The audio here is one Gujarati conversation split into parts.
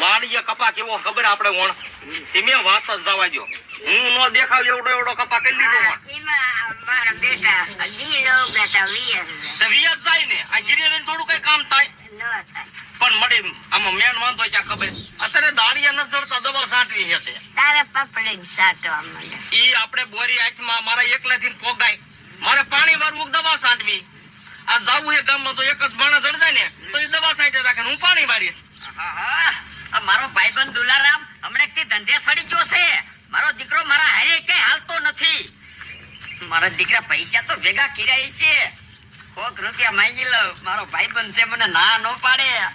વાડીએ કપા કેવો ખબર આપણે ઓણ? તમે વાત જ જવા દો હું નો દેખાવ એવડો એવડો કપા કરી લીધો મારા બેટા દી બેટા જાય ને આ ગીરે થોડું કઈ કામ થાય. પણ મળી આમાં મેન વાંધો ક્યાં ખબર? અત્યારે દાડિયા નથી ચડતા દબલ સાંટવી છે તારે પપડીને સાટવા મને ઈ આપણે બોરી આંખમાં મારા એકલાથી પોગાય. મારે પાણી વાળવું દવા સાંટવી. આ જાવું હે ગામમાં તો એક જ માણસ જડ જાય ને તો એ દવા છાંટે રાખે હું પાણી વાળીશ. મારો ભાઈબંધ દુલારામ હમણાં ધંધે સડી ગયો છે. મારો દીકરો મારા હારે કે હાલતો નથી. મારા દીકરા પૈસા તો ભેગા કિરાય છે. કોક રૂપિયા માંગી લો. મારો ભાઈબંધ છે, મને ના નો પાડે.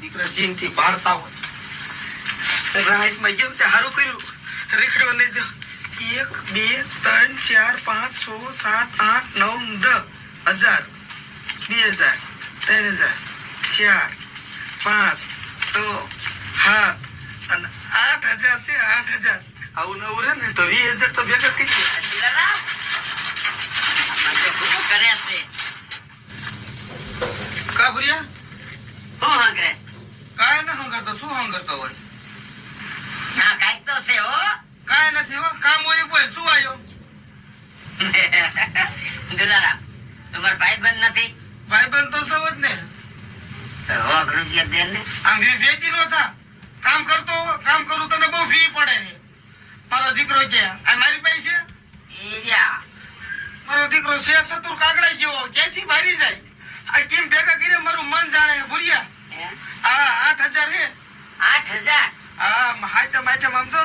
દીકરા જીનથી પાડતા હોય. રાઈટમાં જેમ તે સારું કર્યું? રીખડ્યો નહીં એક બે ત્રણ ચાર પાંચ છ સાત આઠ નવ દસ હજાર બે હજાર ત્રણ હજાર ચાર પાંચ છ સાત અને આઠ હજાર છે આઠ હજાર આવું નવું રહે ને તો વીસ હજાર તો ભેગા કરી દે. દુલારામ આ તો શું કરે છે કાબરિયા શું હંગરે કાંઈ ન હંગરતો શું હંગરતો હોય હા કાંઈક તો છે હો કાંઈ નથી હો કામ હોય બોલ શું આવ્યો? દુલારામ તમારો ભાઈબંધ નથી? ભાઈબંધ તો સૌ જ ને. હોક રૂપિયા દે ને. આમ વેચી નો થા. કામ કરતો કામ કરું તને બહુ ફી પડે મારો દીકરો કે આ મારી પાસે રહ્યા. મારો દીકરો છે સતુર કાગડા જેવો ક્યાંથી ભારી જાય? આ કેમ ભેગા કરીને મારું મન જાણે ભૂરિયા? હે? આ આઠ હજાર હે આઠ હજાર? આ હાથમ આઈટમ આમ તો.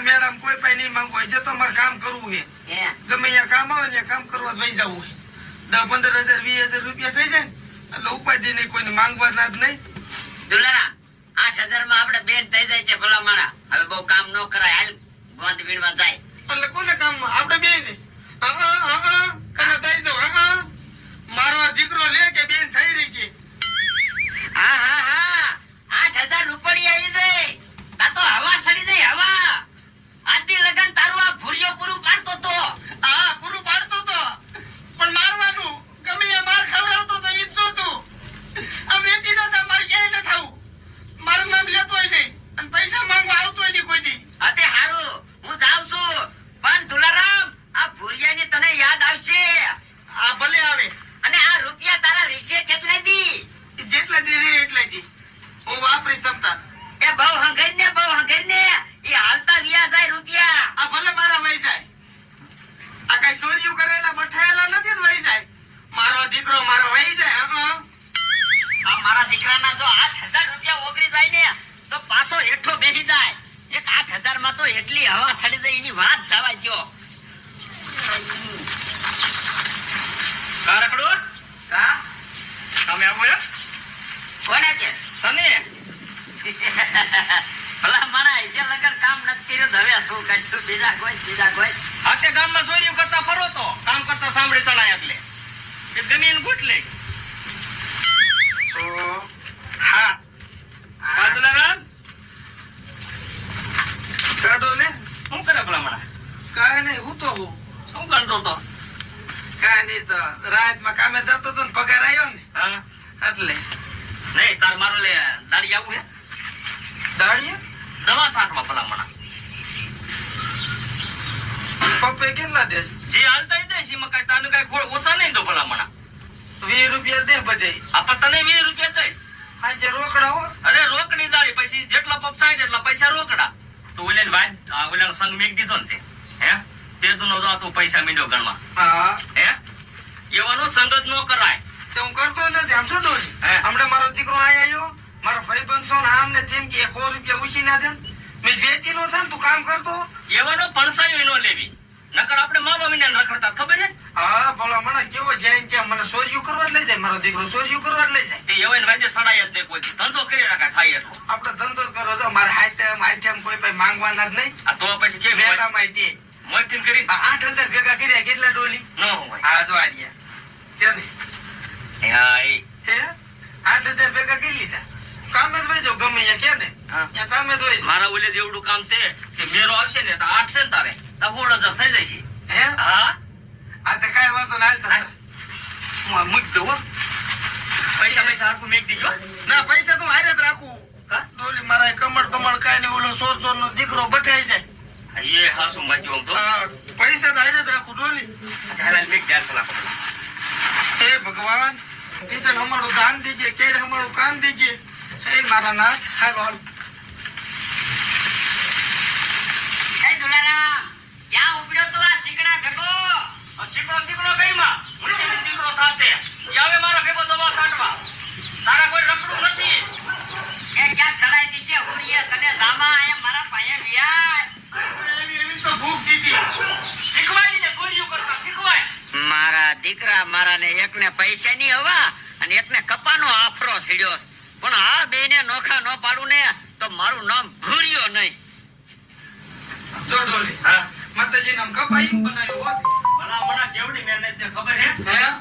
મેડમ કોઈ પૈ નહીં માંગવું હોય. તો મારે કામ કરવું હે. ગમે અહીંયા કામ આવે ને કામ કરવા વહી જવું દસ પંદર હજાર વીસ હજાર રૂપિયા થઈ જાય એટલે ઉપાધિ નહીં કોઈને માંગવા ના જ નહીં. દુલારા આઠ હજારમાં આપડે બેન થઈ જાય છે ભલા માણા હવે બહુ કામ ન કરાય. હાલ ગોંધ વીણવા જાય. એટલે કોને કામ આપણે બે હા હા દો મારો આ દીકરો લે કે બેન થઈ રહી છે હા હા હા આઠ હજાર રૂપડી આવી જાય તા તો હવા સડી જાય હવા આજથી લગન તારું આ ભૂરિયો પૂરું પાડતો તો આ પૂરું પાડતો તો પણ મારવાનું ગમે એ માર ખવડાવતો તો ઈ જ જોતું આ વેચી નતા મારે ક્યાંય ન થાવું મારું નામ લેતોય નહીં અને પૈસા માંગવા આવતોય નહીં કોઈ દી અતે હારું હું જાઉં છું પણ દુલારામ આ ભૂરિયાની તને યાદ આવશે આ ભલે આવે અને આ રૂપિયા તારા રીસે કેટલા દી ઈ જેટલા દી રે એટલા દી હું વાપરીશ તમતા એ બહુ હંગર ને બહુ હંગર ને એ હાલતા વ્યા જાય રૂપિયા આ ભલે મારા વહી જાય આ કઈ ચોરીઓ કરેલા બઠાયેલા નથી જ વહી જાય મારો દીકરો મારો વહી જાય હં આ મારા જો આઠ હજાર રૂપિયા ઓગળી જાય ને તો પાછો હેઠો બેસી જાય. એક આઠ હજારમાં તો એટલી હવા સડી જાય એની વાત જવા ગયો કારકડો કા? તમે આવો કોને કે? તને ભલા મારા જે લગન કામ નથી કર્યું તો હવે શું કરશું? બીજા કોઈ બીજા કોઈ. આટે ગામમાં ચોરીઓ કરતા ફરો તો. કામ કરતા સાંભળી તણાય એટલે. જમીન ગુટલે સો હા. કાદલારામ કાઢો ને શું કરે ભલામણા? કાંઈ નહીં હું તો હું. શું કરતો તો કાંઈ નહીં તો રાતમાં કામે જતો તો ને પગાર આવ્યો ને. હા. એટલે. નહીં તાર મારો લે દાડી આવું હે? દાળીએ દવા છાંટવા ભલામણા. પપ્પે કેટલા દેશ જે હાલતા દેશી માં તાનું કાંઈ ઓછા નહીં તો ભલામણા. વીસ રૂપિયા દે બધે. પત્તા નહીં વીસ રૂપિયા દઈશ. આજે રોકડા હો. અરે રોકડી દાડી પછી જેટલા પપ સાઈડ એટલા પૈસા રોકડા. તો ઓલે વાદ આ સંગ મેક દીધો ને તે. હે? તે તું નતો તું પૈસા મીંડો ગણવા. હા. હે? એવાનો સંગત નો કરાય. તે હું કરતો નથી આમ શું ડોલી હે? મારો દીકરો આય આવ્યો મારો ભાઈ બંધો ને આમ ને તેમ કે એક રૂપિયા ઉછી ના દે મેં વેચી નો થાય તું કામ કરતો? એવાનો પણસાયો એનો લેવી. નકર આપણે મા મમ્મીને રખડતા ખબર છે હા ભલા મને કેવો જૈન કે મને ચોરીઓ કરવા લઈ જાય. મારો દીકરો ચોરીઓ કરવા લઈ જાય. તે એવાને વાજે સડાય જ કોઈ. ધંધો કરી રાખા થાય એટલો. આપણે ધંધો જ કરો છો. મારે હાથે હાથે કોઈ પાસે માંગવાના જ નહીં. આ તો પછી કેમ હોય? મેળામાં તે કરી? આઠ હજાર ભેગા કર્યા કેટલા ડોલી? ન હોય. હા જો આલિયા છે? ને હે આઠ હજાર ભેગા કરી લીધા. કામે જ હોય જો ગમે ત્યાં કે ને. ત્યાં કામે જ હોય મારા ઓલે જેવડું કામ છે કે મેરો આવશે ને તો આઠ છે ને તારે. તો સોળ હજાર થઈ જાય છે હે? હા? આ તે કાંઈ વાંધો ના હાલ. હું મૂકી દઉં હો. પૈસા પૈસા હરખું મેક દીજો. ના પૈસા તો હારે જ રાખું. હા? ડોલી મારા કમળ બમળ કાંઈ નહીં ઓલો સોર સોર નો દીકરો બઠાઈ જાય. એ હાસુ માજ્યો આમ તો. હા, પૈસા તો હારે જ રાખું ડોલી. હાલાલ મેક દે સલાહ હે ભગવાન કિશન હમારું દાન દીજે કેડ હમારું કાન દીજે. હે મારા નાથ હાલો હાલો. એ દુલારામ ક્યાં ઉપડ્યો તો આ શીકડા ભેગો શીકડો શીકડો કઈ માં? મુશ્કેલ દીકરો મારા મારા પાયે એક ને મારા એકને પૈસાની હવા અને એકને કપાનો આફરો સીડ્યો. પણ આ બેને નોખા ન પાડું ને તો મારું નામ ભૂર્યો નહીં. જો ડોલી હા. માતાજી નામ કપાઈ બનાવ્યો ભલા કેવડી મહેનત છે ખબર હે?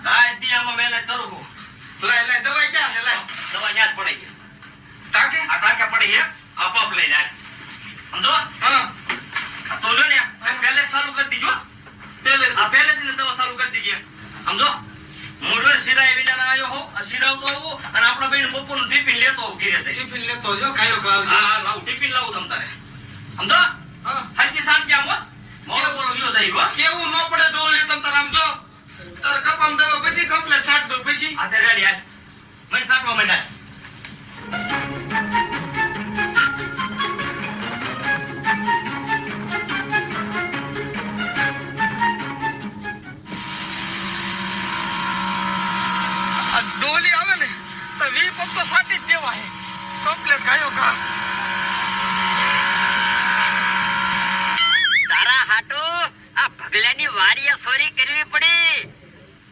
કાંઈ દી આમાં મહેનત કરું હું લાય લાય દવાઈ ક્યાં છે લાય? દવા યાદ પડે છે. ટાકે? આ ટાંકે પડી હે આપોઆપ લઈ જાય સમજો? હા. તો લો ને પહેલે જ ચાલુ કરી દીજો. પહેલે આ પહેલેથી દવા ચાલુ કરી દીજે સમજો? મોરવે સિરાય વિના આવ્યો હો આ સિરાવતો આવો અને આપણા બેન બપોરનું ટિફિન લેતો આવું ઘીરે જઈ ટિફિન લેતો જો ખાયો કાલ હા લાવ ટિફિન લાવું તમ તારે. સમજો? હા. હરકી સાંજ આમ હો? મોડો બોલો જાય હો. કેવું? ન પડે ડોલી તમ તાર આમ જો તાર કપામ દવા બધી કમ્પ્લેટ છાટ દો પછી આ તે રેડી હાલ મને સાટવા માંડ્યા આ ડોલી આવે ને તો વી પગ તો સાટી આ ભગલાની વાડીએ સોરી કરવી પડી.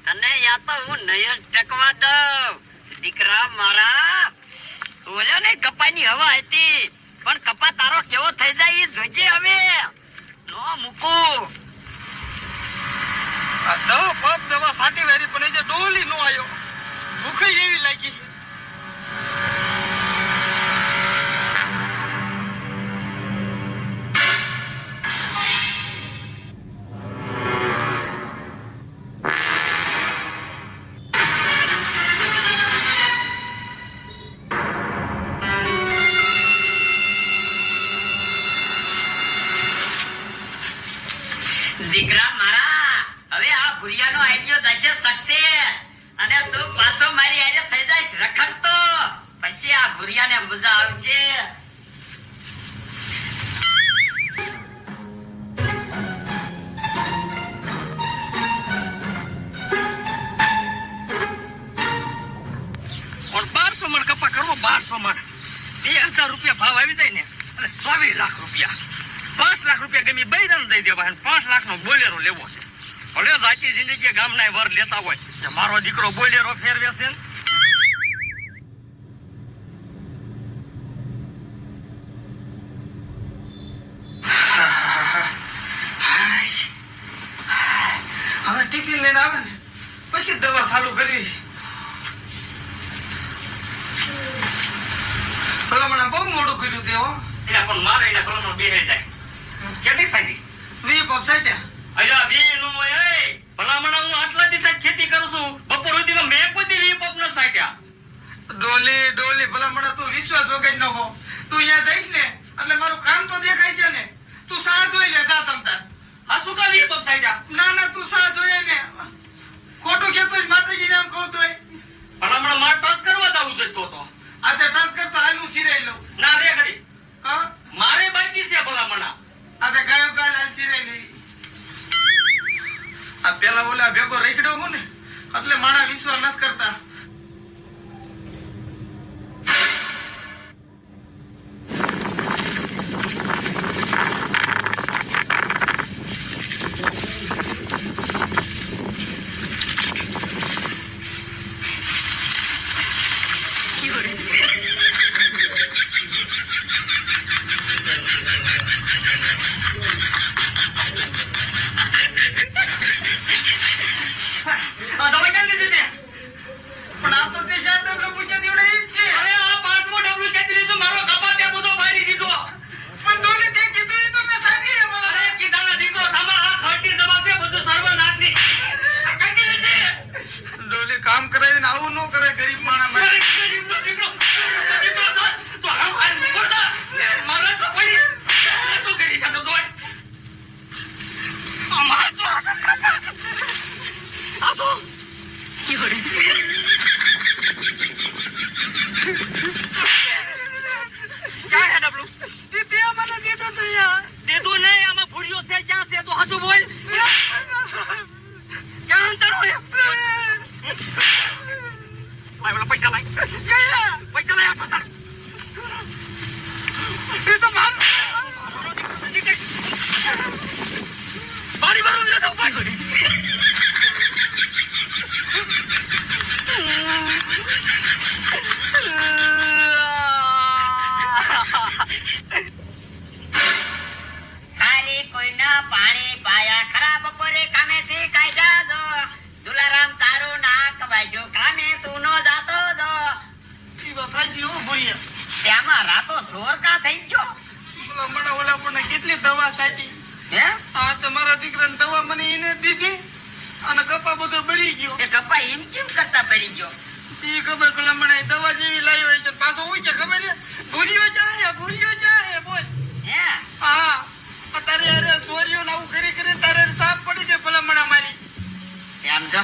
તને યા તો હું નહીં ટકવા દઉં. દીકરા મારા ઓલા ને કપાની હવા હતી. પણ કપા તારો કેવો થઈ જાય એ જોજે હવે. નો મૂકું. આ દવા દવા સાટી વેરી પણ જે ડોલી નો આયો. ભૂખ એવી લાગી. બારસો મણ બે હજાર રૂપિયા ભાવ આવી જાય ને, અને ચોવીસ લાખ રૂપિયા. પાંચ લાખ રૂપિયા ગમી બૈરાને દઈ દેવા અને પાંચ લાખનો બોલેરો લેવો છે. ભલે જાતી જિંદગી ગામના વર લેતા હોય કે મારો દીકરો બોલેરો ફેરવે છે ને હવે ટિફિન લઈને આવે ને પછી દવા ચાલુ કરવી છે ભલામણ બહુ મોડું કર્યું તે હો એટલે પણ મારે એને ભલામણ બેહી જાય કેટલી સાચી વી પગ સાટ્યા અલ્યા બી એ. ભલામણ હું આટલા દિવસ ખેતી કરું છું. બપોર સુધીમાં મેં કોઈ દી વી પપ ન સાટ્યા. ડોલી ડોલી ભલામણ તું વિશ્વાસ વગર ન હો. તું અહીંયા જઈશ ને એટલે મારું કામ તો દેખાય છે ને. તું સાહ જોઈ લે જા તમ તાર. આ શું કા વી પપ સાટ્યા? ના ના તું સાહ જોઈએ ને. ખોટું કહેતો જ માતાજી નામ કહું તોય ભલામણ માર ટસ કરવા જવું જતો હતો આ તે ટસ કરતો હાલું સિરાઈ લઉં. ના રે ઘડી. આ પેલા ઓલા ભેગો રેખડ્યો હું ને એટલે માણા વિશ્વાસ નથી કરતા આ દવાઈ ક્યાં લીધી તે આવું ન કરે ગરીબ માણસ માટે. મારે ગરીબનો દીકરો, દીકરો તો- તો હાવ હાલ મોટા. મારા તો કોઈ શું કરી શકે તોય? અમાર તો આ તો ક્યાં હે ડબલું? તે તે મને દીધું તું યાર. દીધું નહીં, આમાં ભૂર્યો છે, ક્યાં છે? તો હાચું બોલ. ક્યાં અંતરો હે? લાય ઓલા પૈસા લાય. કયા? પૈસા લાય આ પૈસા. એ તો મારું. પાણી ભરવું નથી ઊભા. ખાલી કોઈના પાણી પાયા ખરા બપોરે કામેથી હો, ત્યાંમાં રાતો સોર કા થઈ ગયો. મને ઓલા પણ કેટલી દવા છાંટી. હે? આ તો મારા દીકરાને દવા મને એને દીધી. અને કપા બધો ભરી ગયો. એ કપા એમ કેમ કરતા પડી ગયો? ખબર પેલા મને દવા જેવી લાવી હોય છે. પાછો હોય છે ખબર છે? ભૂરિયો ચાહે ભૂરિયો ચાહે બોલ. હે? હા. તારે અરે ચોરીઓ ને આવું કરી કરી તારે સાફ પડી જાય મને મારી. એમ જો.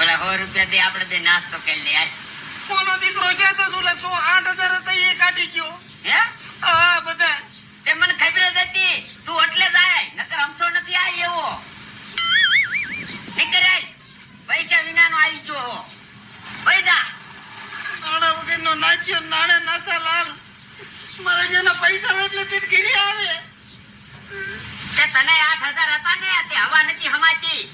ઓલા સો રૂપિયા દે આપણે બે નાસ્તો કરી લે આય. દીકરો કહેતો હતો ઓલા સો આઠ હજાર હતા એ કાઢી ગયો? હે? હા બધા તે મને ખબર જ હતી. તું એટલે જાય નકર હમતો નથી આ એવો. નીકળ આય. પૈસા વિનાનો આવી જો હો. પૈસા. નાણા વગરનો નાચ્યો નાણે નાતા લાલ. મારે જેના પૈસા એટલે તે ઘીરી આવે. તે તને આઠ હજાર હતા ને તે હવા નથી હમાતી.